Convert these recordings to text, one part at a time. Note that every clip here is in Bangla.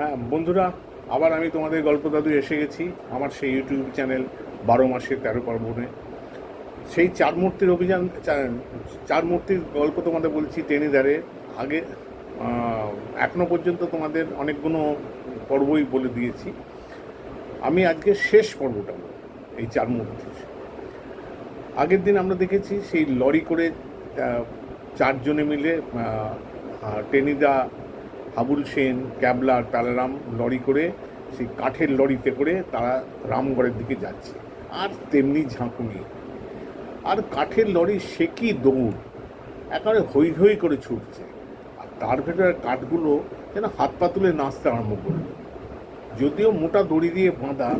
হ্যাঁ বন্ধুরা আবার আমি তোমাদের গল্প দাদু এসে গেছি আমার সেই ইউটিউব চ্যানেল বারো মাসে তেরো পার্বণে। সেই চার মূর্তির অভিযান চার মূর্তির গল্প তোমাদের বলছি টেনিদারে আগে আহ, এখনও পর্যন্ত তোমাদের অনেকগুলো পর্বই বলে দিয়েছি। আমি আজকে শেষ পর্বটা এই চার মূর্তির। আগের দিন আমরা দেখেছি সেই লরি করে চারজনে মিলে টেনিদা হাবুল সেন, ক্যাবলা আর প্যালারাম লরি করে, সেই কাঠের লরিতে করে তারা রামগড়ের দিকে যাচ্ছে। আর তেমনি ঝাঁকুনি আর কাঠের লরি সে কি দৌড়? একেবারে হৈ হৈ করে ছুটছে। আর তার ভেতরে কাঠগুলো যেন হাত পা তুলে নাচতে আরম্ভ করল। যদিও মোটা দড়ি দিয়ে বাঁধা,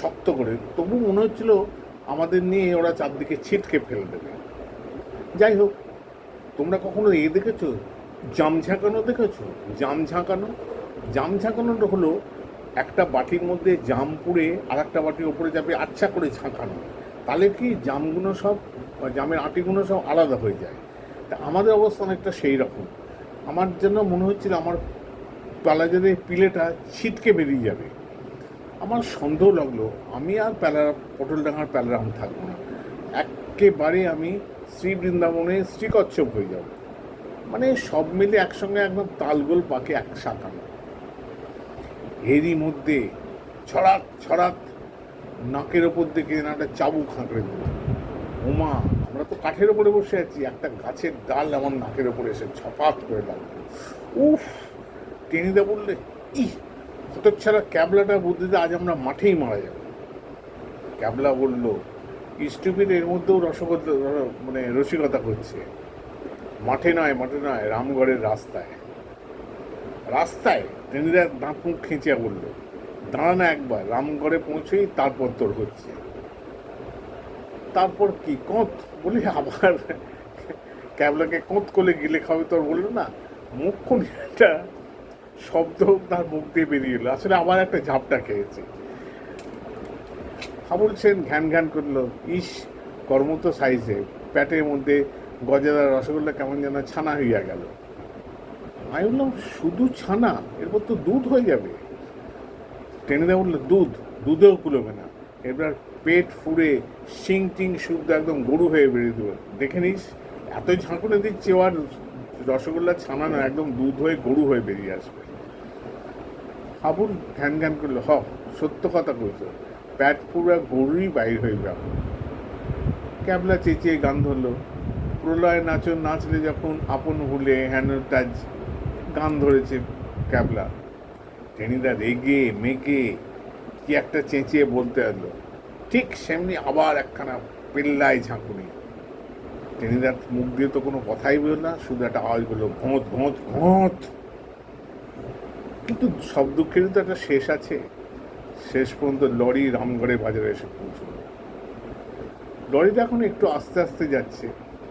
শক্ত করে, তবু মনে হচ্ছিল আমাদের নিয়ে ওরা চারদিকে ছিটকে ফেলে দেবে। যাই হোক, তোমরা কখনো এ দেখেছ? জাম ঝাঁকানো দেখেছ? জাম ঝাঁকানো? জাম ঝাঁকানোটা হলো একটা বাটির মধ্যে জাম পুড়ে আর একটা বাটির ওপরে যাবে আচ্ছা করে ঝাঁকানো। তাহলে কি জামগুলো সব জামের আটিগুলো সব আলাদা হয়ে যায়? তা আমাদের অবস্থা অনেকটা সেই রকম। আমার জন্য মনে হচ্ছিল আমার পালাজারে পিলেটা ছিটকে বেরিয়ে যাবে। আমার সন্দেহ লাগল, আমি আর প্যালা পটলডাঙ্গার প্যালারাম থাকব না। একেবারে আমি শ্রী বৃন্দাবনে শ্রীকচ্ছপ হয়ে যাব। মানে সব মিলে একসঙ্গে একদম তালগোল পাকে এক সাকানো এরই মধ্যে ছড়াত ছড়াত নাকের ওপর দিকে একটা চাবুক হাঁকড়ে দিল ওমা, আমরা তো কাঠের ওপরে বসে আছি, একটা গাছের ডাল আমার নাকের ওপরে এসে ছপাত করে লাগল। উফ টেনিদা বললে ই ছাড়া ক্যাবলাটা বুদ্ধিতে আজ আমরা মাঠেই মারা যাব। ক্যাবলা বলল স্টুপিড এর মধ্যেও রসগোল্লা মানে রসিকতা করছে। মাঠে নয় মাঠে নয়, রামগড়ের রাস্তায়। রাস্তায় টেনিদা দাঁত মুখ খেঁচিয়া বলল, দাঁড়া না একবার, রামগড়ে পৌঁছেই তারপর তোর হচ্ছে। তারপর কি, কোঁত? বলি, আবার ক্যাবলাকে কোঁত করলে গিলে খাবে তোর? বলল, না, মুখ কোন একটা শব্দ তার মুখ দিয়ে বেরিয়ে এলো। আসলে আবার একটা ঝাপটা খেয়েছে। হাবুল সেন ঘ্যান ঘ্যান করল, ইস, কর্ম তো সাইজে, প্যাটের মধ্যে গজাদার রসগোল্লা কেমন যেন ছানা হইয়া গেল। আমি বললাম, শুধু ছানা? এরপর তো দুধ হয়ে যাবে। টেনে দেওয়া বলল, দুধ? দুধেও কুলোবে না। এবার পেট ফুড়ে শিং টিং শুদ্ধ একদম গরু হয়ে বেরিয়ে দেবে দেখে নিস, এতই ঝাঁকুনে দিচ্ছে ও আর রসগোল্লা ছানা না একদম দুধ হয়ে গরু হয়ে বেরিয়ে আসবে। হাবুল ঘ্যান ঘ্যান করল, হ, সত্য কথা কইতো প্যাট পুরা গরুই বাইর হয়ে যাবে ক্যাবলা চেঁচিয়ে গান ধরলো প্রলয় নাচন নাচলে যখন আপন ভুলে হ্যানোটাজ গান ধরেছে ক্যাবলা। টেনিদা রেগে, মেগে, কি একটা চেঁচিয়ে বলতে এলো ঠিক সেমনি আবার একখানা পেল্লায় ঝাঁকুনি। টেনিদার মুখ দিয়ে তো কোনো কথাই বেরো না, শুধু একটা আওয়াজ বলল, ঘোঁত ঘোঁত ঘোঁত। কিন্তু সব দুঃখেরই তো একটা শেষ আছে। শেষ পর্যন্ত লরি রামগড়ে বাজারে এসে পৌঁছলো। লরিটা এখন একটু আস্তে আস্তে যাচ্ছে।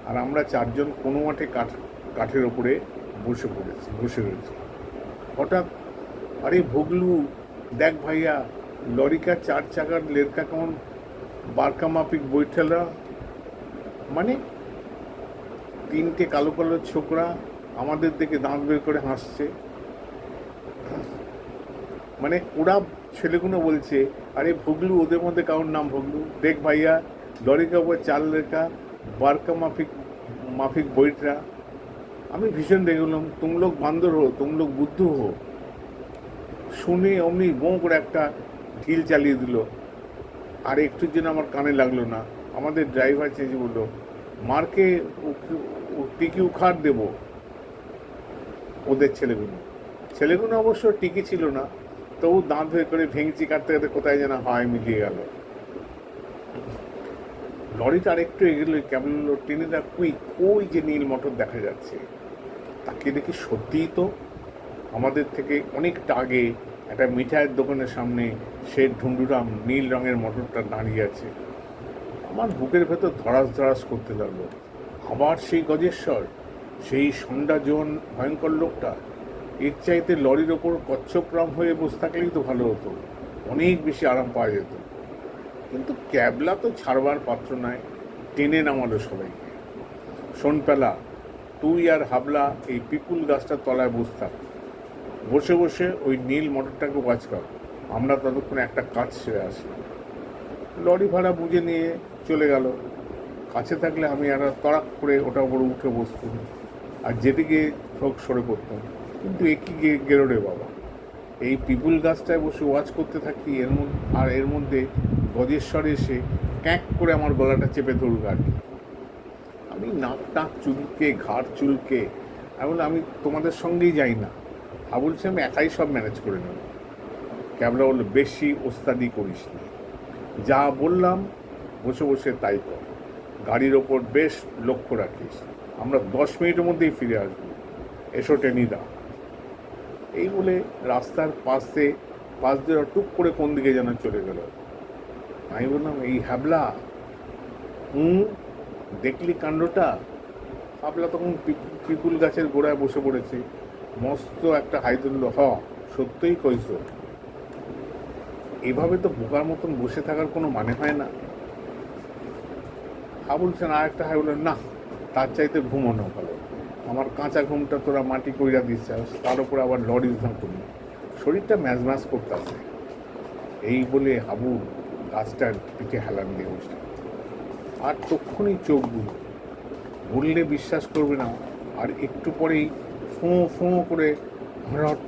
আর আমরা চারজন কোনো মাঠে কাঠ, কাঠের ওপরে বসে পড়েছি বসে রয়েছি। হঠাৎ, আরে ভুগলু, দেখ ভাইয়া, লরিকা চার চাকার লেরকা কেমন বারকা মাপিক বৈঠেলা মানে তিনটে কালো কালো ছোকরা আমাদের দিকে দাঁত বের করে হাসছে। মানে ওরা ছেলেগুলো বলছে, আরে ভুগলু, ওদের মধ্যে কারোর নাম ভুগলু? দেখ ভাইয়া, লরিকা উপর চাল রেখা বারকা মাফিক মাফিক বইটরা আমি ভীষণ গেলাম তুমলোক বান্দর হো, তুম লোক বুদ্ধ হো। শুনে অমনি বোঁ করে একটা ঢিল চালিয়ে দিল। আর একটুর জন্য আমার কানে লাগল না, আমাদের ড্রাইভার চেঁচে বলল, মারকে টিকি উখাড় দেব। ওদের ছেলেগুলো। ছেলেগুলো অবশ্য টিকি ছিল না, তবু দাঁত হয়ে করে ভেঙচি কাটতে কাটতে কোথায় যেন হাওয়ায় মিলিয়ে গেল। লরিটা আরেকটু এগোলো, কেমন টেনে কুই ওই যে নীল মটর দেখা যাচ্ছে। তাকে দেখি সত্যিই তো আমাদের থেকে অনেকটা আগে একটা মিঠাইয়ের দোকানের সামনে সে ঢুন্ডুরাম নীল রঙের মটরটা দাঁড়িয়ে আছে। আমার বুকের ভেতর ধরাস ধরাস করতে লাগল। আবার সেই গজেশ্বর, সেই সন্ধ্যাজন ভয়ঙ্কর লোকটা, এর চাইতে লরির ওপর কচ্ছপরাম হয়ে বসে থাকলেই তো ভালো হতো। অনেক বেশি আরাম পাওয়া যেত। কিন্তু ক্যাবলা তো ছাড়বার পাত্র নয় টেনে নামালো সবাইকে। শোন পেলা, তুই আর হাবলা এই পিপুল গাছটার তলায় বসে থাক। বসে বসে ওই নীল মোটরটাকে ওয়াচ কর। আমরা ততক্ষণে একটা কাজ সেরে আসি। লরি ভাড়া বুঝে নিয়ে চলে গেল। কাছে থাকলে আমি আর তড়াক করে ওটা উপরে উঠে বসতাম। আর যেদিকে হোক সরে পড়তাম। কিন্তু একই গেরো রে বাবা? এই পিপুল গাছটায় বসে ওয়াচ করতে থাকি এর মধ্যে আর এর মধ্যে গজেশ্বর এসে ক্যাঁক করে আমার গলাটা চেপে ধরুক আর কি। আমি নাক টাক চুলকে, ঘাড় চুলকে, এমন আমি তোমাদের সঙ্গেই যাই না। আর বলছি, আমি একাই সব ম্যানেজ করে নেব। ক্যাবলা বলল, বেশি ওস্তাদি করিস না। যা বললাম, বসে বসে তাই কর। গাড়ির ওপর বেশ লক্ষ্য রাখিস। আমরা দশ মিনিটের মধ্যেই ফিরে আসব। এসো টেনিদা এই বলে রাস্তার পাশে পাশ দিয়ে টুক করে কোন দিকে যেন চলে গেল। আমি বললাম এই হ্যাবলা হুম, দেখলি কাণ্ডটা? হাবলা তখন পিপুল গাছের গোড়ায় বসে পড়েছে। মস্ত একটা হাই তুললো হ, সত্যই কইস এভাবে তো বোকার মতন বসে থাকার কোনো মানে হয় না। হা বলছেন আর একটা হাই বললেন না, তার চাইতে ঘুমানো ভালো। আমার কাঁচা ঘুমটা তোরা মাটি কইরা দিচ্ছিস তার উপর আবার লরি ঝাঁকুনি। শরীরটা ম্যাজ ম্যাজ করতে এই বলে হাবু গাছটার পিঠে হেলান দিয়ে বসল আর তক্ষুনি চোখ বুঝল বললে বিশ্বাস করবে না, আর একটু পরেই ফোঁ ফোঁ করে হঠাৎ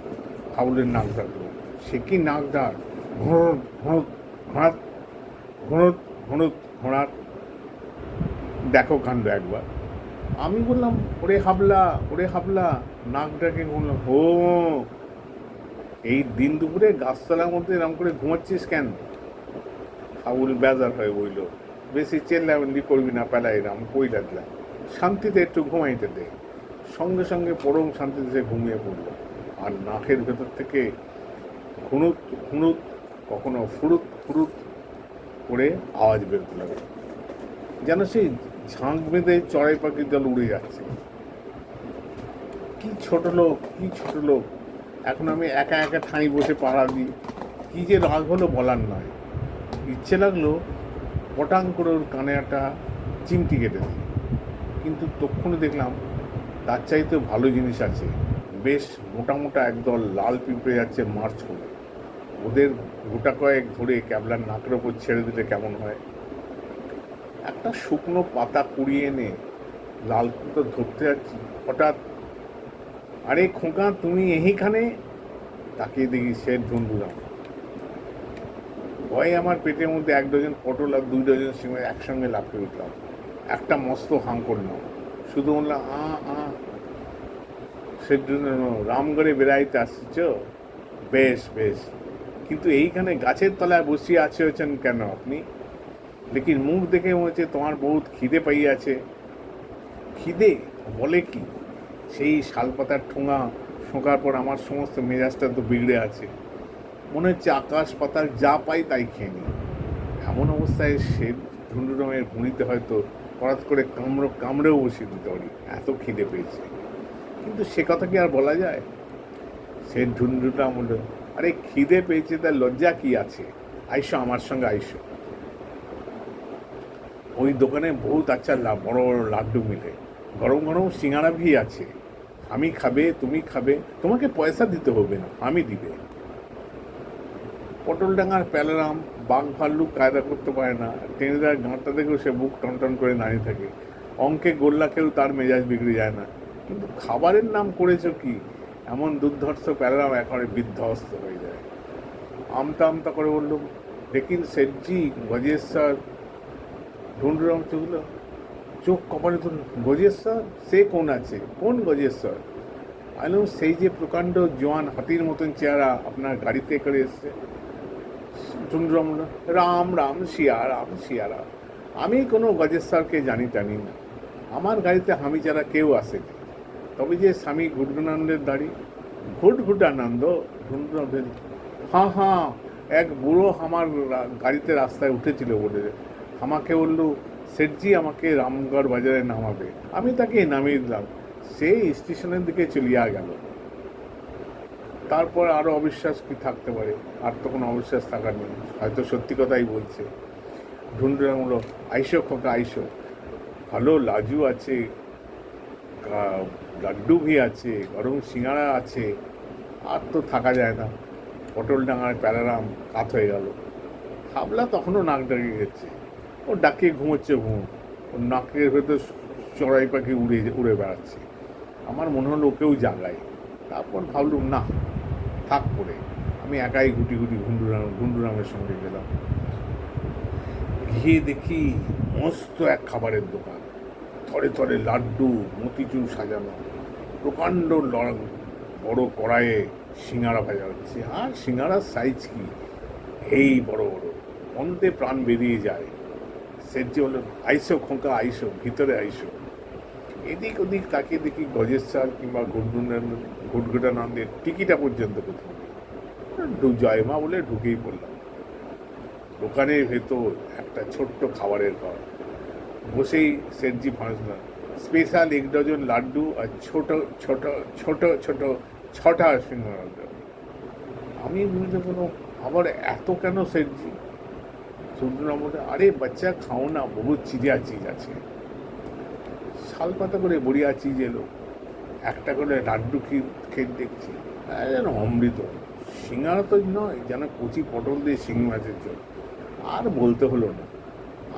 হাবুলের নাক ডাকলো। সে কি নাক ডাক? ঘোড় ঘোড় ঘোড়াত ঘোড়ত ঘোড়ত ঘোড়াত দেখো কাণ্ড একবার। আমি বললাম, ওরে হাবলা ওরে হাবলা। নাক ডাকে বললাম হো, এই দিন দুপুরে গাছতলার মধ্যে এরম করে ঘুমাচ্ছিস কেন? হাবুল বেজার হয়ে বইল, বেশি চেল্লাবন্দি করবি না পেলা এরাম কই লাগলাম শান্তিতে একটু ঘুমাইতে দে। সঙ্গে সঙ্গে পরম শান্তিতে সে ঘুমিয়ে পড়ল। আর নাকের ভেতর থেকে ঘুনুত ঘুনুত, কখনো ফুরুত ফুরুত করে আওয়াজ বেরোতে লাগল। যেন সেই ঝাঁক বেঁধে চড়াই পাখির দল উড়ে যাচ্ছে। কি ছোট লোক, কি ছোট লোক, এখন আমি একা একা ঠাঁই বসে পাড়া দিই। কী যে রাগ হলো বলার নয়। ইচ্ছে লাগল পটাং করে ওর কানে একটা চিমটি কেটে দিই। কিন্তু তক্ষণে দেখলাম তার চাইতে ভালো জিনিস আছে। বেশ মোটা মোটা একদল লাল পিঁপড়ে যাচ্ছে মার্চ করে। ওদের গোটা কয়েক ধরে ক্যাবলার নাকের ওপর ছেড়ে দিলে কেমন হয়? একটা শুকনো পাতা কুড়িয়ে এনে লাল কুতো ধরতে যাচ্ছি। হঠাৎ, আরে খোঁকা, তুমি এইখানে? তাকিয়ে দেখি সে ধুন্দুরাম ভয়ে আমার পেটের মধ্যে এক ডজন পটল আর দুই ডজন সিমে একসঙ্গে লাফিয়ে উঠলাম। একটা মস্ত হাং করলাম শুধু বললাম, আ আ। সে রামগড়ে বেড়াইতে আসছ বেশ বেশ। কিন্তু এইখানে গাছের তলায় বসিয়ে আছে হচ্ছেন কেন আপনি? লেকিন মুখ দেখে মনে হচ্ছে তোমার বহুত খিদে পাইয়াছে। খিদে? বলে কি? সেই শালপাতার ঠোঙা শোঁকার পর আমার সমস্ত মেজাজটা তো বিগড়ে আছে। মনে হচ্ছে আকাশ পাতাল যা পাই তাই খেয়ে নিই। এমন অবস্থায় সে ঢুন্ডুরমের ভুঁড়িতে হয়তো হঠাৎ করে কামড়ো, কামড়েও বসিয়ে দিতে পারি। এত খিদে পেয়েছে। কিন্তু সে কথা কি আর বলা যায়? সে ঢুন্ডুটা বলল, আরে, খিদে পেয়েছে তার লজ্জা কি আছে? আইসো, আমার সঙ্গে আইসো। ওই দোকানে বহুত আচ্ছা বড় বড় লাড্ডু মিলে। গরম গরম সিঙ্গারা ভি আছে। আমি খাবে, তুমি খাবে। তোমাকে পয়সা দিতে হবে না, আমি দিবে। পটলডাঙ্গার প্যালারাম বাঘ ভাল্লুক কায়দা করতে পারে না। টেনেদার গাঁটটা দেখেও সে বুক টনটন করে দাঁড়িয়ে থাকে। অঙ্কে গোল্লাকেও তার মেজাজ বিগড়ে যায় না। কিন্তু খাবারের নাম করেছ কি? এমন দুর্ধর্ষ প্যালারাম একেবারে বিধ্বস্ত হয়ে যায়। আমতা আমতা করে বলল লেকিন সেটজি গজেশ্বর ঢুন্ডুরাম চুগলো চোখ কপালে তুলল গজেশ্বর? সে কোন আছে? কোন গজেশ্বর? আলু সেই যে প্রকাণ্ড জোয়ান হাতির মতন চেহারা আপনার গাড়িতে করে এসছে। বলল, রাম রাম শিয়া রাম শিয়া রাম। আমি কোনো গজেশ্বরকে জানি টানি না। আমার গাড়িতে হামি ছাড়া কেউ আসেনি তবে যে স্বামী ঘুটগুনানন্দের দাড়ি ঘুট ঘুটানন্দ ঢুন্ডুরাম বলল, হ্যাঁ হ্যাঁ এক বুড়ো আমার গাড়িতে রাস্তায় উঠেছিল বলে আমাকে বলল সেটজি আমাকে রামগড় বাজারে নামাবে। আমি তাকে নামিয়ে দিলাম। সেই স্টেশনের দিকে চলিয়া গেল। তারপর আরও অবিশ্বাস কি থাকতে পারে? আর তো কোনো অবিশ্বাস থাকার নেই। হয়তো সত্যি কথাই বলছে। ঢুন্ডুরাম হলো আইসো খোকা, আইসো। ভালো লাজু আছে লাড্ডু ভি আছে, গরম সিঙ্গারা আছে। আর তো থাকা যায় না। পটল ডাঙায় প্যারারাম কাত হয়ে গেল। হাবলা তখনও নাক ডাকে গেছে। ও ডাকে ঘুমোচ্ছে ঘুম। ওর নাকের ভেতর চড়াই পাখি উড়ে উড়ে বেড়াচ্ছে। আমার মনে হলো ওকেও জাগায়। তারপর ভাবলুম, না থাক পড়ে আমি একাই গুটি গুটি ঘুন্ডুরাম ঘুন্ডুরামের সঙ্গে গেলাম। গিয়ে দেখি মস্ত এক খাবারের দোকান। থরে থরে লাড্ডু, মতিচুর সাজানো। প্রকাণ্ড বড় কড়াইয়ে সিঙ্গারা ভাজা হচ্ছে। আর সিঙ্গারার সাইজ কি? এই বড় বড়। অন্তে প্রাণ বেরিয়ে যায়। সেটি হলো, আইসো খোঁকা, আইসো, ভিতরে আইসো। এদিক ওদিক তাকিয়ে দেখি গজেশ্বর কিংবা গুডগুডানন্দের টিকিটা পর্যন্ত কোথাও জয়মা বলে ঢুকেই পড়লাম। দোকানের ভেতর একটা ছোট্ট খাবারের ঘর। বসেই সেটজি ফাঁসলাম স্পেশাল এক ডজন লাড্ডু আর ছোট ছোট ছোট ছোট ছটা সিঙ্গারা আমি বুঝতে পারলাম আবার এত কেন সেটজি? শুনলাম আরে, বাচ্চা, খাও না বহু চিড়িয়া চিজ আছে। শাল পাতা করে বড়িয়া চিজ এলো একটা করে লাড্ডু খেয়ে দেখছি। যেন অমৃত। সিঙ্গারা তো নয়, যেন কচি পটল দিয়ে শিং মাছের জল আর বলতে হলো না,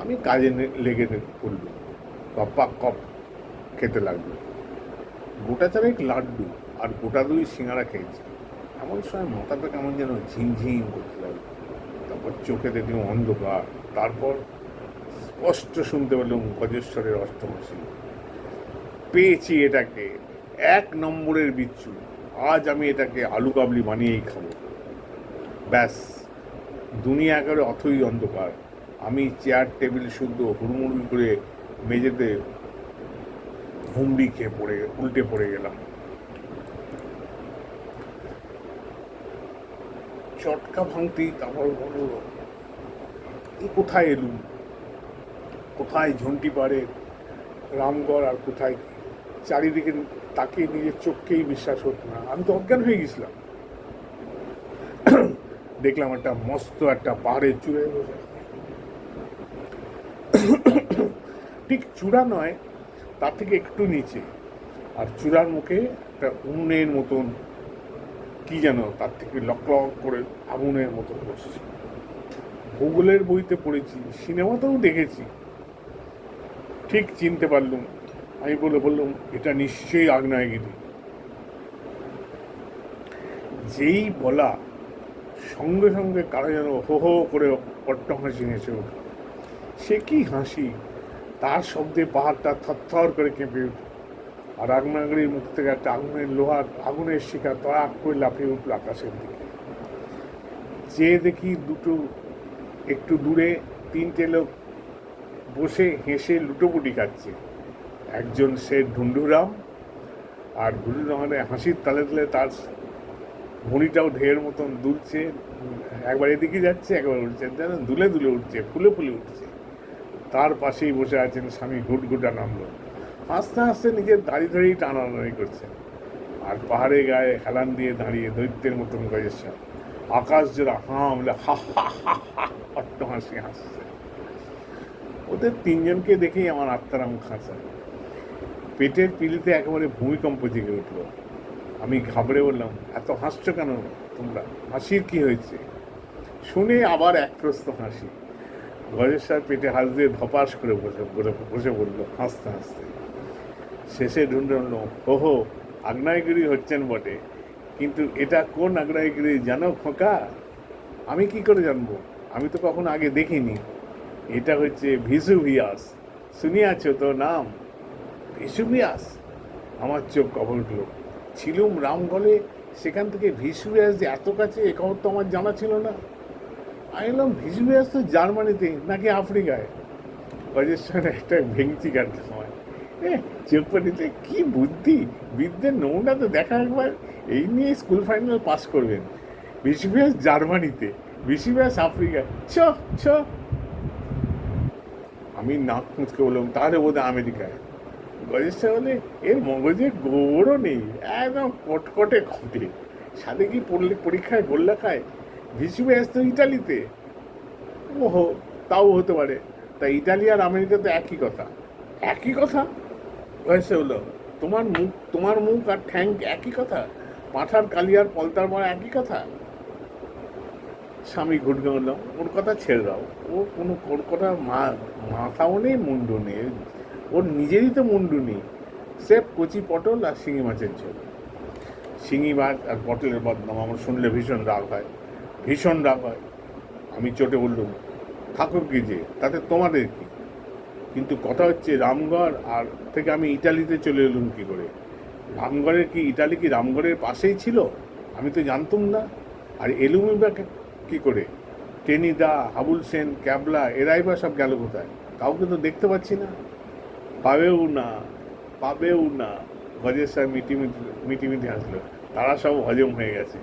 আমি কাজে লেগে পড়লুম কপ্পা কপ খেতে লাগল। গোটা চারেক লাড্ডু আর গোটা দুই সিঙ্গারা খেয়েছি। এমন সময় মাথাটা কেমন যেন ঝিমঝিম করতে লাগল। তারপর চোখে দেখলাম অন্ধকার। তারপর স্পষ্ট শুনতে পেলাম গজেশ্বরের অষ্টমাসী। পেয়েছি এটাকে। এক নম্বরের বিচ্ছু। আজ আমি এটাকে আলু কাবলি বানিয়েই খাব। ব্যাস। দুনিয়া একেবারে অথই অন্ধকার। আমি চেয়ার, টেবিল শুদ্ধ হুড়মুড়ি করে মেঝেতে হুমড়ি খেয়ে পড়ে, উল্টে পড়ে গেলাম। চটকা ভাঙতেই তারপর বলল এই কোথায় এলুম? কোথায় ঝন্টি পাড়ে? রামগড় আর কোথায়? চারিদিকে তাকে নিজের চোখকেই বিশ্বাস হতো না। আমি তো অজ্ঞান হয়ে গেছিলাম। দেখলাম একটা মস্ত একটা পাহাড়ের বসে ঠিক চূড়া নয়, তার থেকে একটু নিচে। আর চূড়ার মুখে একটা উনুনের মতন, কি যেন তার থেকে লক লক করে আগুনের মতন বসছে। ভূগোলের বইতে পড়েছি, সিনেমাতেও দেখেছি। ঠিক চিনতে পারলুম আমি বলে বললাম, এটা নিশ্চয়ই আগ্নেয়গিরি যেই বলা সঙ্গে সঙ্গে কারা যেন হো হো করে অট্ট হাসি হেসে উঠল। সে কি হাসি? তার শব্দে পাহাড়টা থরথর করে কেঁপে উঠল। আর আগ্নেয়গিরির মুখ থেকে একটা আগুনের লোহার, আগুনের শিখা তড়াক করে লাফিয়ে উঠল আকাশের দিকে। যে দেখি দুটো, একটু দূরে তিনটে লোক বসে হেসে লুটোপুটি খাচ্ছে। একজন সে ঢুন্ডুরাম আর ঢুন্ডুরামের হাসির তালে তালে তার ভুঁড়িটাও ঢের মতন দুলছে, একবার এদিকে যাচ্ছে, একবার উঠছে যেন দুলে দুলে উঠছে, ফুলে ফুলে উঠছে। তার পাশেই বসে আছেন স্বামী ঘুটঘুটানন্দ হাসতে হাসতে নিজের দাড়ি ধরেই টানাটানি করছেন। আর পাহাড়ে গায়ে হেলান দিয়ে দাঁড়িয়ে দৈত্যের মতন গজেশ্বর আকাশ জোড়া হা হা হা হা অট্ট হাসি হাসছে। ওদের তিনজনকে দেখেই আমার আত্মারাম খাঁচা পেটের পিলিতে একেবারে ভূমিকম্প জেগে উঠল। আমি ঘাবড়ে বললাম, এত হাসছো কেন তোমরা? হাসির কি হয়েছে? শুনে আবার এক প্রস্ত হাসি। গজেশ্বর পেটে হাত দিয়ে ধপাস করে বসে বসে বলল, হাসতে হাসতে। শেষে ঢুন্ডল হো হো, আগ্নেয়গিরি হচ্ছেন বটে। কিন্তু এটা কোন আগ্নেয়গিরি জানো খোকা? আমি কি করে জানব? আমি তো কখনো আগে দেখিনি। এটা হচ্ছে ভিজু ভিসুভিয়াস। শুনিয়াছো তো নাম? ভিসুভিয়াস আমার চোখ কবর উঠল ছিলুম রামগলে সেখান থেকে ভিসুভিয়াস যে এত কাছে এ খবর তো আমার জানা ছিল না। আমি বললাম ভিসুভিয়াস তো জার্মানিতে নাকি আফ্রিকায়? গজেশ্বরে একটা ভেঙচি কাটলাম আমার এ, চোখ পানিতে কি বুদ্ধি? বিদ্যের নমুনা তো দেখা একবার। এই নিয়ে স্কুল ফাইনাল পাস করবেন। ভিসুভিয়াস জার্মানিতে ভিসুভিয়াস আফ্রিকায়। ছ ছ। আমি নাক মুচকে বললাম তাহলে বোধ আমেরিকায়। গজেশ্বর বলে, এর মগজে গোবরও নেই, একদম কটকটে ঘটে। সাথে কি পড়লে, পরীক্ষায় গোল্লা খায়? ভিসুভিয়াস তো ইটালিতে ওহো, তাও হতে পারে। তা ইটালি আর আমেরিকা তো একই কথা। একই কথা? হয়েছে হলো তোমার মুখ তোমার মুখ আর ঠ্যাং একই কথা? পাঠার কালিয়ার পলতার মারা একই কথা? স্বামী ঘুটকে বললাম ওর কথা ছেড়ে দাও। ও কোনো ওর কথা মাথাও নেই মুন্ডু নেই। ওর নিজেরই তো মুন্ডু নেই। সে কচি পটল আর শিঙি মাছের ঝোল। শিঙি মাছ আর পটলের বদনাম আমার শুনলে ভীষণ রাগ হয়। ভীষণ রাগ হয়। আমি চটে বললুম ঠাকুর কি যে তাতে তোমাদের কি? কিন্তু কথা হচ্ছে রামগড় আর থেকে আমি ইটালিতে চলে এলুম কি করে? রামগড়ের কি, ইটালি কি রামগড়ের পাশেই ছিল? আমি তো জানতুম না। আর এলুমই বা কী করে? টেনিদা, হাবুল সেন, ক্যাবলা, এরাই বা সব গেল কোথায়? কাউকে তো দেখতে পাচ্ছি না। পাবেও না পাবেও না। গজের সাহেব মিটি মিটি মিটি মিটি হাসলো। তারা সব হজম হয়ে গেছে।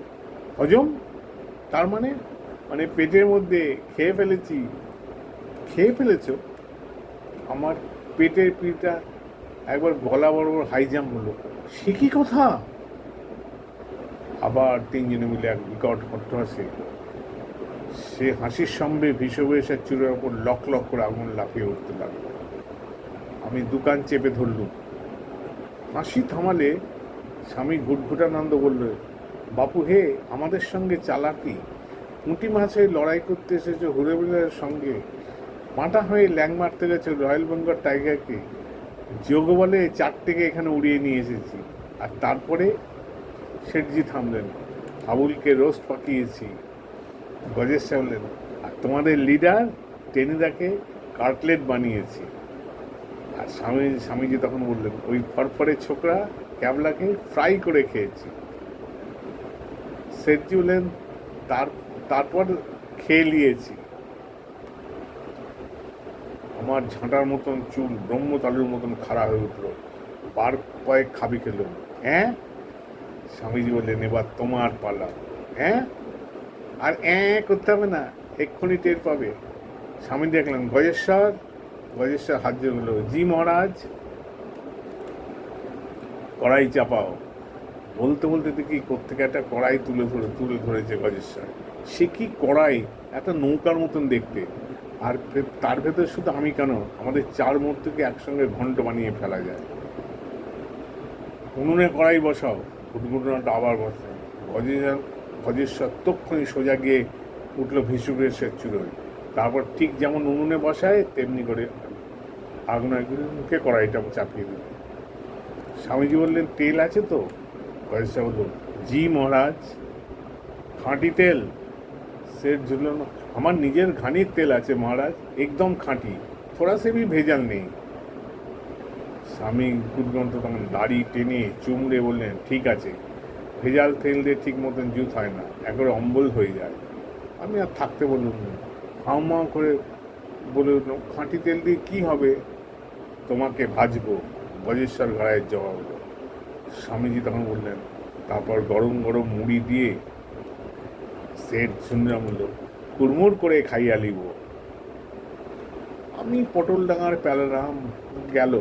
হজম? তার মানে? মানে পেটের মধ্যে খেয়ে ফেলেছি। খেয়ে ফেলেছ? আমার পেটের পিঠটা একবার গলা বরাবর হাই জাম্প হলো। সে কি কথা? আবার তিনজনে মিলে এক বিকট হট্ট হাসে। সে হাসির সঙ্গে ভীষবে এসে চুরের ওপর লক লক করে আগুন লাফিয়ে উঠতে লাগল। আমি দোকান চেপে ধরলুম। হাসি থামালে স্বামী ঘুটঘুটানন্দ বলল, বাপু হে, আমাদের সঙ্গে চালাকি। পুঁটি মাছে লড়াই করতে এসেছে হুড়েবেলের সঙ্গে। মাটা হয়ে ল্যাং মারতে গেছে রয়্যাল বেঙ্গল টাইগারকে। যোগ বলে চারটেকে এখানে উড়িয়ে নিয়ে এসেছি। আর তারপরে শেঠজি থামলেন। আবুলকে রোস্ট পাকিয়েছি। গজেশ বললেন আর তোমাদের লিডার, টেনিদাকে কার্টলেট বানিয়েছি। আর স্বামী, স্বামীজি তখন বললেন, ওই ফরফরে ছোকরা ক্যাবলাকে ফ্রাই করে খেয়েছি। শেঠজি বললেন, তার, তারপর খেয়ে নিয়েছি। আমার ঝাঁটার মতন চুল, ব্রহ্মতালুর মতন খাড়া হয়ে উঠল। বার কয়েক খাবি খেলো। হ্যাঁ? স্বামীজি বললেন, এবার তোমার পালা। হ্যাঁ? আর অ্যাঁ করতে হবে না, এক্ষুনি টের পাবে। স্বামী দেখলেন, গজেশ্বর গজেশ্বর হাত হলো জি মহারাজ, কড়াই চাপাও। বলতে বলতে দেখি কোথেকে একটা কড়াই তুলে ধরে, তুলে ধরেছে গজেশ্বর সে কি কড়াই? একটা নৌকার মতন দেখতে। আর তার ভেতর শুধু আমি কেন? আমাদের চার মূর্তিকে একসঙ্গে ঘন্ট বানিয়ে ফেলা যায়। উনুনে কড়াই বসাও, ঘুটঘুটনাটা আবার বসাও। গজেশ্বর গজেশ্বর তক্ষণি সোজা গিয়ে উঠল ভিসুকের সে চুরোয় তারপর ঠিক যেমন উনুনে বসায়, তেমনি করে মুখে কড়াইটা চাপিয়ে দিল। স্বামীজি বললেন, তেল আছে তো? গজেশ্বর বলল, জি মহারাজ, খাঁটি তেল। সেট ঝুলল আমার নিজের ঘানির তেল আছে মহারাজ, একদম খাঁটি, থোড়া সে ভেজাল নেই। স্বামী গুদগন্ত তখন দাড়ি টেনে চুমড়ে বললেন, ঠিক আছে, ভেজাল তেল দিয়ে ঠিক মতন জুত হয় না, একবারে অম্বল হয়ে যায়। আমি আর থাকতে বললাম মাও করে বলে উঠলাম খাঁটি তেল দিয়ে কী হবে? তোমাকে ভাজবো। গজেশ্বর ঘাড়ায় জবাব স্বামীজি তখন বললেন, তারপর গরম গরম মুড়ি দিয়ে সেট শুনলাম হলো কুড়মুড় করে খাইয়া লিব আমি পটল ডাঙার প্যালারাম গেল।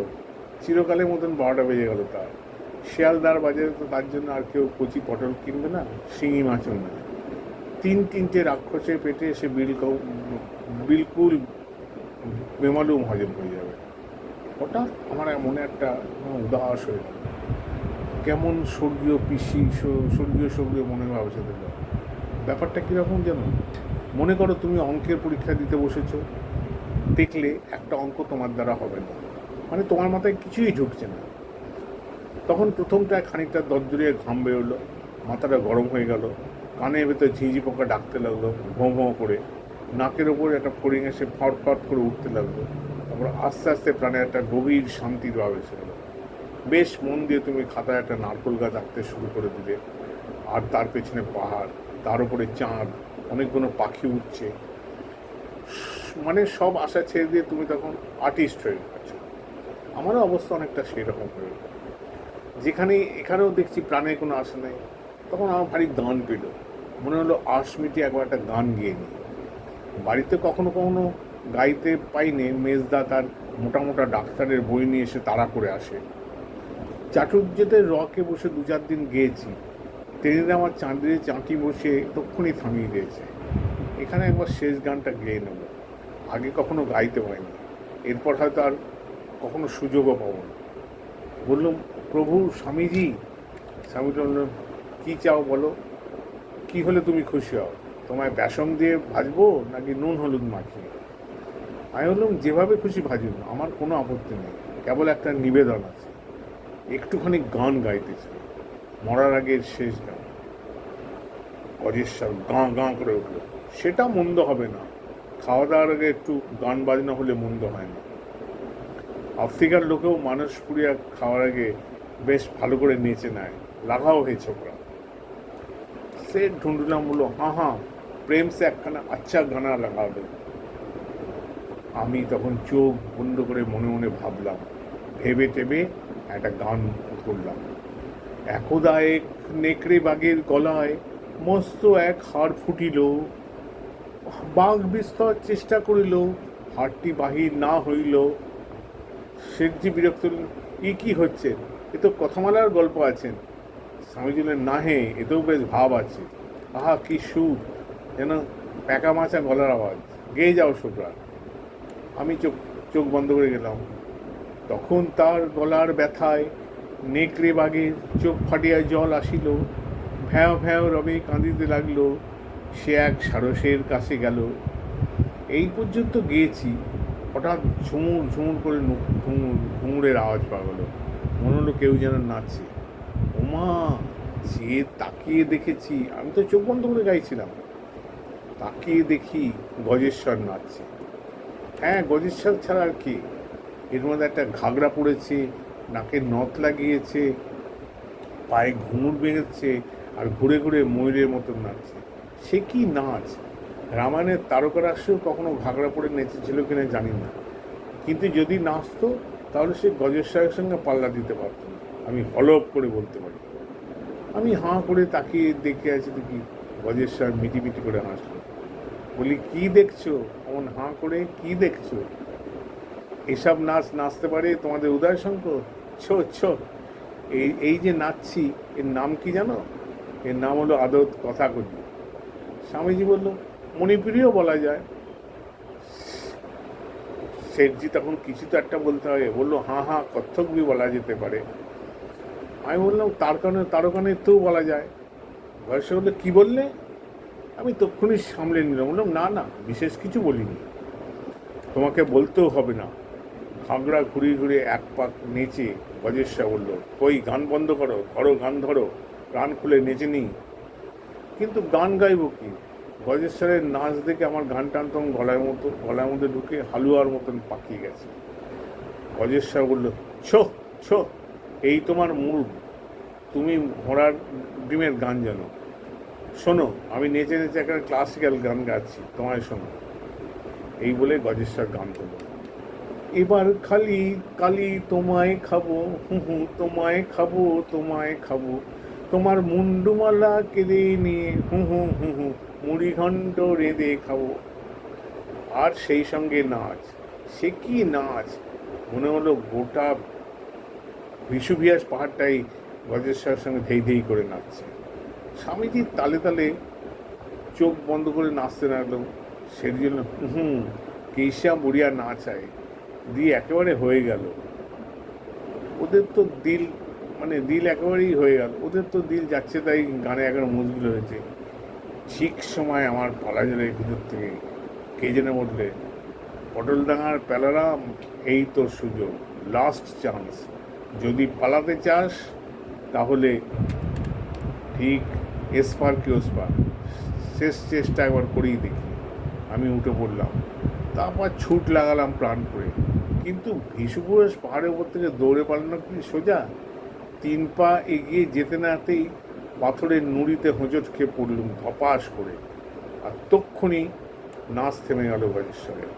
চিরকালের মতন বারোটা বেজে গেল তার শিয়ালদার বাজারে তো তার জন্য আর কেউ কচি পটল কিনবে না? শিঙি মাছও না তিন তিনটে রাক্ষসের পেটে এসে বিলকুল বিলকুল বেমালুম হজম হয়ে যাবে। হঠাৎ আমার মনে একটা উদাস হয়ে গেল। কেমন স্বর্গীয় পিসি, স্বর্গীয় স্বর্গীয় মনে ভাব সাথে দাও ব্যাপারটা কীরকম যেন মনে করো তুমি অঙ্কের পরীক্ষা দিতে বসেছো। দেখলে একটা অঙ্ক তোমার দ্বারা হবে না। মানে তোমার মাথায় কিছুই ঢুকছে না। তখন প্রথমটা খানিকটা দরদরিয়ে ঘাম বেরোলো। মাথাটা গরম হয়ে গেল। কানের ভেতর ঝিঁঝি পোকা ডাকতে লাগল, ভোঁ ভোঁ করে। নাকের ওপর একটা ফড়িং এসে ফট ফট করে উঠতে লাগল। তারপর আস্তে আস্তে প্রাণে একটা গভীর শান্তির ভাব এসে বেশ মন দিয়ে তুমি খাতায় একটা নারকোল গাছ আঁকতে শুরু করে দিলে। আর তার পেছনে পাহাড়, তার উপরে চাঁদ, অনেকগুলো পাখি উঠছে মানে সব আশা ছেড়ে দিয়ে তুমি তখন আর্টিস্ট হয়ে গেছো। আমারও অবস্থা অনেকটা সেই রকম হয়ে যেখানে এখানেও দেখছি প্রাণে কোনো আশা নেই। তখন আমার ভারী দান পেল। মনে হলো আশ মিটি একবার একটা গান গিয়ে নিই। বাড়িতে কখনো কখনো গাইতে পাইনে মেজদা তার মোটা মোটা ডাক্তারের বই নিয়ে এসে তাড়া করে আসে। চাটুর্যতে রকে বসে দু চার দিন গেয়েছি। ট্রেনে আমার চাঁদের চাঁটি বসে তক্ষুনি থামিয়ে দিয়েছে। এখানে একবার শেষ গানটা গেয়ে নেব। আগে কখনো গাইতে পারিনি। এরপর হয়তো আর কখনো সুযোগও পাবো না। বললাম, প্রভু, স্বামীজি? স্বামীজি বললেন, কি চাও বলো? কি হলে তুমি খুশি হও? তোমায় বেসন দিয়ে ভাজবো নাকি নুন হলুদ মাখিয়ে? আমি বললাম, যেভাবে খুশি ভাজুন আমার কোনো আপত্তি নেই। কেবল একটা নিবেদন আছে। একটুখানি গান গাইতে চাই। মরার আগের শেষ গান। অজেশ্বর গাঁ গাঁ করে উঠল। সেটা মন্দ হবে না। খাওয়া দাওয়ার আগে একটু গান বাজনা হলে মন্দ হয় না। আফ্রিকার লোকেও মানুষ পুড়িয়া খাওয়ার আগে বেশ ভালো করে নেচে নেয়। লাগাও হে ছোকরা সে ঢুন্ডুলাম বলল हाँ हाँ প্রেম সে একখানা আচ্ছা গানা লাগাবে আমি তখন চোখ বন্ধ করে মনে মনে ভাবলাম ভেবে টেবে একটা গান করলাম একদা এক নেকড়ে বাগের গলায় মস্ত এক হাড় ফুটিল বাঘ বিস্তর চেষ্টা করিল হাড়টি বাহির না হইল শেঠজি বিরক্ত এ কি হচ্ছে এ তো কথামালার গল্প আছেন স্বামীজি বললেন না হে এতেও বেশ ভাব আছে। আহা, কি সুর! যেন প্যাকা মাচা গলার আওয়াজ। গেয়ে যাও শুভ্রা। আমি চোখ চোখ বন্ধ করে গেলাম। তখন তার গলার ব্যথায় নেকড়ে বাঘের চোখ ফাটিয়া জল আসিল। ভ্যাও ভ্যাও রবে কাঁদিতে লাগল। সে এক সারসের কাছে গেল। এই পর্যন্ত গিয়েছি। হঠাৎ ঝুমুর ঝুমুর করে ঘুঙুরের আওয়াজ পাওয়া গেলো। মনে হলো কেউ যেন নাচছে। ওমা যে তাকিয়ে দেখেছি, আমি তো চোখ বন্ধ করে গাইছিলাম। তাকিয়ে দেখি গজেশ্বর নাচছে। হ্যাঁ গজেশ্বর ছাড়া আর কি? এর মধ্যে একটা ঘাগরা পড়েছে, নাকে নথ লাগিয়েছে, পায়ে ঘুঙুর বেঁধেছে আর ঘুরে ঘুরে ময়ূরের মতন নাচছে। সে কি নাচ? রামায়ণের তারকারাশিও কখনো ঘাগরা পরে নেচেছিল কিনা জানি না। কিন্তু যদি নাচতো, তাহলে সে গজেশ্বরের সঙ্গে পাল্লা দিতে পারতো। হলপ করে বলতে পারি। আমি হাঁ করে তাকিয়ে দেখে আছি দেখি গজেশ্বর মিটি মিটি করে হাসলো। বলি, কি দেখছ? অমন হাঁ করে কি দেখছ? এসব নাচ নাচতে পারে তোমাদের উদয় শঙ্কর? ছো ছো। এই এই যে নাচছি, এর নাম কি জানো? এর নাম হলো আদত কথা করি স্বামীজি বলল, মণিপুরিও বলা যায়। শেঠজি তখন কিছু তো একটা বলতে হবে। বলল, হাঁ হাঁ কত্থক বি বলা যেতে পারে। আমি বললাম, তার কারণে তার কারণে তো বলা যায়। বয়সে বলল, কী বললে? আমি তক্ষুনি সামলে নিলাম। বললাম, না না, বিশেষ কিছু বলিনি। তোমাকে বলতেও হবে না। খাগড়া ঘুরিয়ে ঘুরে এক পাক নেচে বজেশ্বর বলল, কই, গান বন্ধ করো ধরো গান ধরো, গান খুলে নেচে নিই কিন্তু গান গাইব কি? গজেশ্বরের নাচ দেখে আমার গান টান তখন গলার মতো গলার মধ্যে ঢুকে হালুয়ার মতন পাকিয়ে গেছে। গজেশ্বর বলল, ছো ছো এই তোমার মুরুদ তুমি ঘোড়ার ডিমের গান জানো। শোনো, আমি নেচে নেচে একটা ক্লাসিক্যাল গান গাচ্ছি, তোমায় শোনো। এই বলে গজেশ্বর গান করল এবার খালি কালি তোমায় খাব, হু হু, তোমায় খাব তোমায় খাব। তোমার মুন্ডুমালা কেঁদে নিয়ে হু হু হু হু মুড়ি ঘন্ট রেঁধে খাব। আর সেই সঙ্গে নাচ। সে কি নাচ? মনে হলো গোটা বিশুভিয়াস পাহাড়টাই গজেশ্বরের সঙ্গে ধেই ধেই করে নাচছে। স্বামীজির তালে তালে চোখ বন্ধ করে নাচতে লাগল সেই জন্য, হুম কেশা বুড়িয়া না চায়। দিয়ে একেবারে হয়ে গেল। ওদের তো দিল মানে দিল একেবারেই হয়ে গেল। ওদের তো দিল যাচ্ছে তাই গানে একবার মুজগুলো হয়েছে। ঠিক সময় আমার পালা জলের ভিতর থেকে কে যেন বললে পটলডাঙ্গার প্যালারাম, এই তোর সুযোগ লাস্ট চান্স যদি পালাতে চাস, তাহলে ঠিক এসপার কি ওসপার। শেষ চেষ্টা একবার করেই দেখি। আমি উঠে পড়লাম। তারপর ছুট লাগালাম প্রাণ করে কিন্তু ভীষুপুরেশ পাহাড়ের উপর থেকে দৌড়ে পালানো কি সোজা? তিন পা এগিয়ে যেতে না যেতেই পাথরের নুড়িতে হোঁচট খেয়ে পড়লুম ধপাস করে। আর তক্ষুনি নাচ থেমে গেল গজেশ্বরের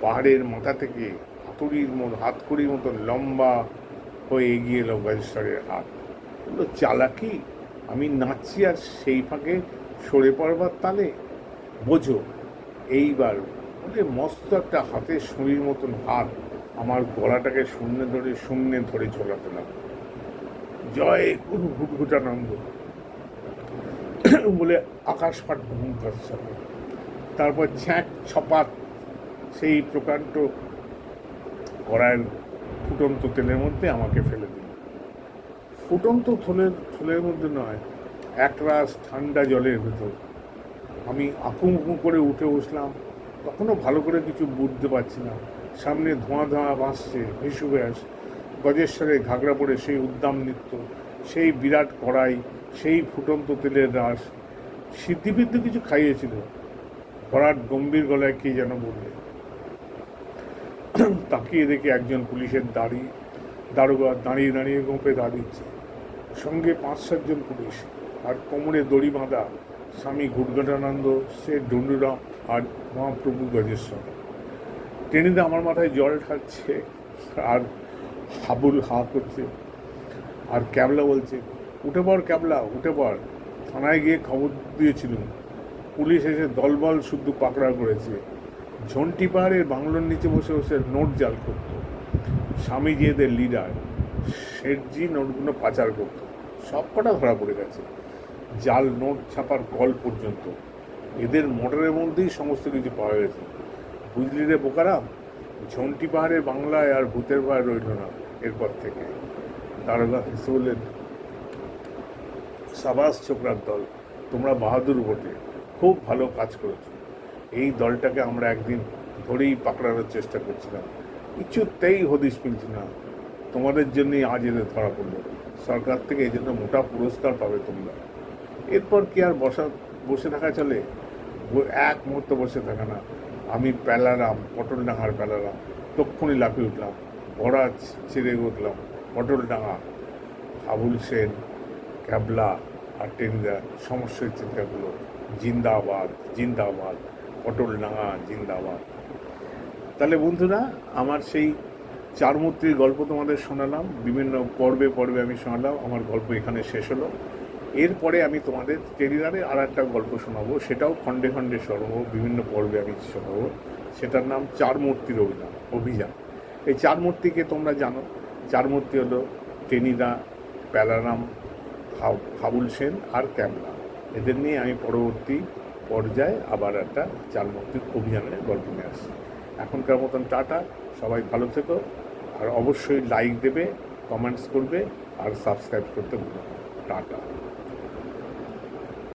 পাহাড়ের মাথা থেকে হাতুড়ির মতো হাতকুড়ির মতো লম্বা হয়ে এগিয়ে এলো গজেশ্বরের হাত। বলল, চালাকি? আমি নাচছি আর সেই ফাঁকে সরে পড়বার তালে? বোঝো, এইবার বলে মস্ত একটা হাতের শরীর মতন হাত আমার গলাটাকে শূন্য ধরে, শূন্যে ধরে ঝোলাতে লাগল। জয় গুরু ঘুটঘুটানন্দ বলে আকাশ পাট ঘুমকার সাথে তারপর ছ্যাঁক ছপাত সেই প্রকাণ্ড কড়াইয়ের ফুটন্ত তেলের মধ্যে আমাকে ফেলে দিল। ফুটন্ত থলের থলের মধ্যে নয় একরাশ ঠান্ডা জলের ভেতর। আমি আকুম আকুম করে উঠে বসলাম। তখনও ভালো করে কিছু বুঝতে পারছি না। সামনে ধোঁয়া ধোঁয়া ভাসছে, ভেসু ব্যাস গজেশ্বরে ঘাগড়া পড়ে সেই উদ্দাম নৃত্য, সেই বিরাট কড়াই, সেই ফুটন্ত তেলের রাস। সিদ্ধিবিদ্ধ কিছু খাইয়েছিল। ভরাট গম্ভীর গলায় কে যেন বললে তাকিয়ে দেখে একজন পুলিশের দাড়ি, দারোগা দাঁড়িয়ে দাঁড়িয়ে গোপে দাঁড়িয়েছে সঙ্গে পাঁচ সাতজন পুলিশ আর কোমরে দড়ি বাঁধা স্বামী গুরগাটানন্দ সে ডুন্ডুরাম আর মহাপ্রভু গজেশ্বর। টেনিদা আমার মাথায় জল ঠাকছে আর হাবুল হা করছে। আর ক্যাবলা বলছে, উঠে পড় ক্যাবলা, উঠে পড়। থানায় গিয়ে খবর দিয়েছিলুম। পুলিশ এসে দলবল শুদ্ধ পাকড়া করেছে। ঝন্টি পাহাড়ের বাংলোর নিচে বসে বসে নোট জাল করত। স্বামীজি এদের লিডার শেঠজি নোটগুলো পাচার করত। সব কটা ধরা পড়ে গেছে। জাল, নোট ছাপার কল পর্যন্ত। এদের মোটরের মধ্যেই সমস্ত কিছু পাওয়া গেছে। বুঝলি রে বোকারাম? ঝন্টি পাহাড়ের বাংলায় আর ভূতের ভয় রইল না এরপর থেকে। দারোগা হেসে বললেন, সাবাস ছোকরার দল, তোমরা বাহাদুর বটে। খুব ভালো কাজ করেছ। এই দলটাকে আমরা একদিন ধরেই পাকড়ানোর চেষ্টা করছিলাম। কিছুতেই হদিশ মিলছি না। তোমাদের জন্যই আজ এদের ধরা পড়ল। সরকার থেকে এই জন্য মোটা পুরস্কার পাবে তোমরা। এরপর কি আর বসা, বসে থাকা চলে? এক মুহূর্ত বসে থাকা না। আমি প্যালারাম পটল ডাঙার প্যালারাম তক্ষুনি লাফিয়ে উঠলাম। ভরা ছেড়ে উঠলাম। পটল ডাঙা আবুল সেন, ক্যাবলা আর টেনিদা সমস্যার চিন্তাগুলো। জিন্দাবাদ জিন্দাবাদ। পটল ডাঙা জিন্দাবাদ তাহলে বন্ধুরা, আমার সেই চার মূর্তির গল্প তোমাদের শোনালাম। বিভিন্ন পর্বে পর্বে আমি শোনালাম। আমার গল্প এখানে শেষ হলো। এরপরে আমি তোমাদের টেরিলারে আর একটা গল্প শোনাবো। সেটাও খণ্ডে খণ্ডে শোনাবো। বিভিন্ন পর্বে আমি শোনাবো। সেটার নাম চার মূর্তির অভিযান। অভিযান এই চার মূর্তিকে তোমরা জানো। চার মূর্তি হলো টেনিদা, প্যালারাম, হাব- হাবুল সেন আর ক্যামলা। এদের নিয়ে আমি পরবর্তী পর্যায়ে আবার একটা চাল মুক্তির অভিযানের গল্প নিয়ে আসছি। এখনকার মতন টাটা, সবাই ভালো থেকো। আর অবশ্যই লাইক দেবে কমেন্টস করবে, আর সাবস্ক্রাইব করতে ভুলো টাটা।